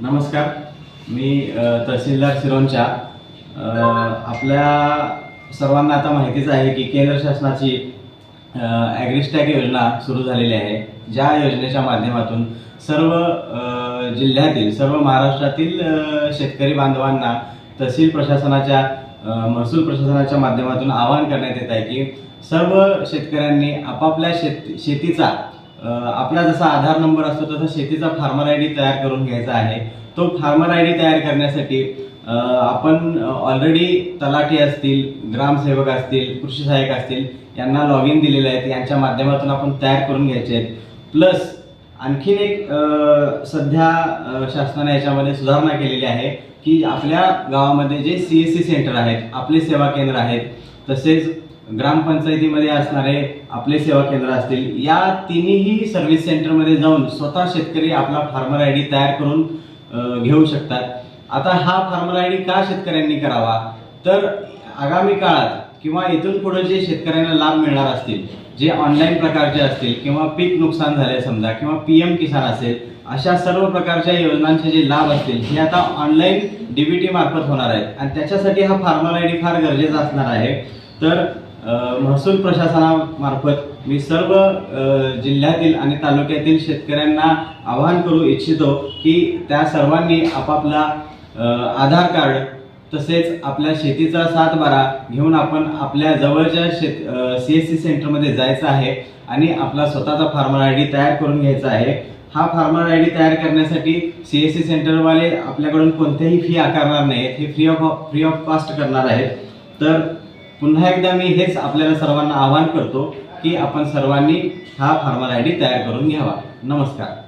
नमस्कार. मी तहसीलदार सिरोंचा आपल्या सर्वांना आता माहितीच आहे की केंद्र शासनाची ॲग्रिस्टॅग योजना सुरू झालेली आहे. ज्या योजनेच्या माध्यमातून सर्व जिल्ह्यातील सर्व महाराष्ट्रातील शेतकरी बांधवांना तहसील प्रशासनाच्या महसूल प्रशासनाच्या माध्यमातून आवाहन करण्यात येत आहे की सर्व शेतकऱ्यांनी आपापल्या शेत शेतीचा आपला जसा आधार नंबर असतो तसा शेतीचा फार्मर आय डी तयार करून घ्यायचा आहे. तो फार्मर आय डी तयार करण्यासाठी आपण ऑलरेडी तलाठी असतील ग्रामसेवक असतील कृषी सहाय्यक असतील यांना लॉग इन दिलेले आहेत यांच्या माध्यमातून आपण तयार करून घ्यायचे आहेत. प्लस आणखीन एक सध्या शासनाने याच्यामध्ये सुधारणा केलेली आहे की आपल्या गावामध्ये जे सी एस सी सेंटर आहेत आपले सेवा केंद्र आहेत तसेच ग्रामपंचायतीमध्ये असणारे आपले सेवा केंद्र असतील या तिन्ही सर्व्हिस सेंटरमध्ये जाऊन स्वतः शेतकरी आपला फार्मर आय डी तयार करून घेऊ शकतात. आता हा फार्मर आय डी का शेतकऱ्यांनी करावा? तर आगामी काळात किंवा इथून पुढे जे शेतकऱ्यांना लाभ मिळणार असतील जे ऑनलाईन प्रकारचे असतील किंवा पीक नुकसान झाले समजा किंवा पी एम किसान असेल अशा सर्व प्रकारच्या योजनांचे जे लाभ असतील हे आता ऑनलाईन डीबीटी मार्फत होणार आहेत. आणि त्याच्यासाठी हा फार्मर आय डी फार गरजेचा असणार आहे. तर महसूल प्रशासनामार्फत मी सर्व जिल्ह्यातील आणि तालुक्यातील शेतकऱ्यांना आवाहन करू इच्छितो की त्या सर्वांनी आपापला आधार कार्ड तसेच आपल्या शेतीचा सात बारा घेऊन आपण आपल्या जवळच्या शेत सी एस सी सेंटरमध्ये जायचं आहे आणि आपला स्वतःचा फार्मर आय डी तयार करून घ्यायचा आहे. हा फार्मर आय डी तयार करण्यासाठी सी एस सी सेंटरवाले आपल्याकडून कोणतेही फी आकारणार नाहीत. हे free of free of cost करणार आहेत. तर पुन्हा एकदा मी हेच आपल्याला सर्वांना आवाहन करतो की आपण सर्वांनी हा फार्मर आय डी तयार करून घ्यावा. नमस्कार.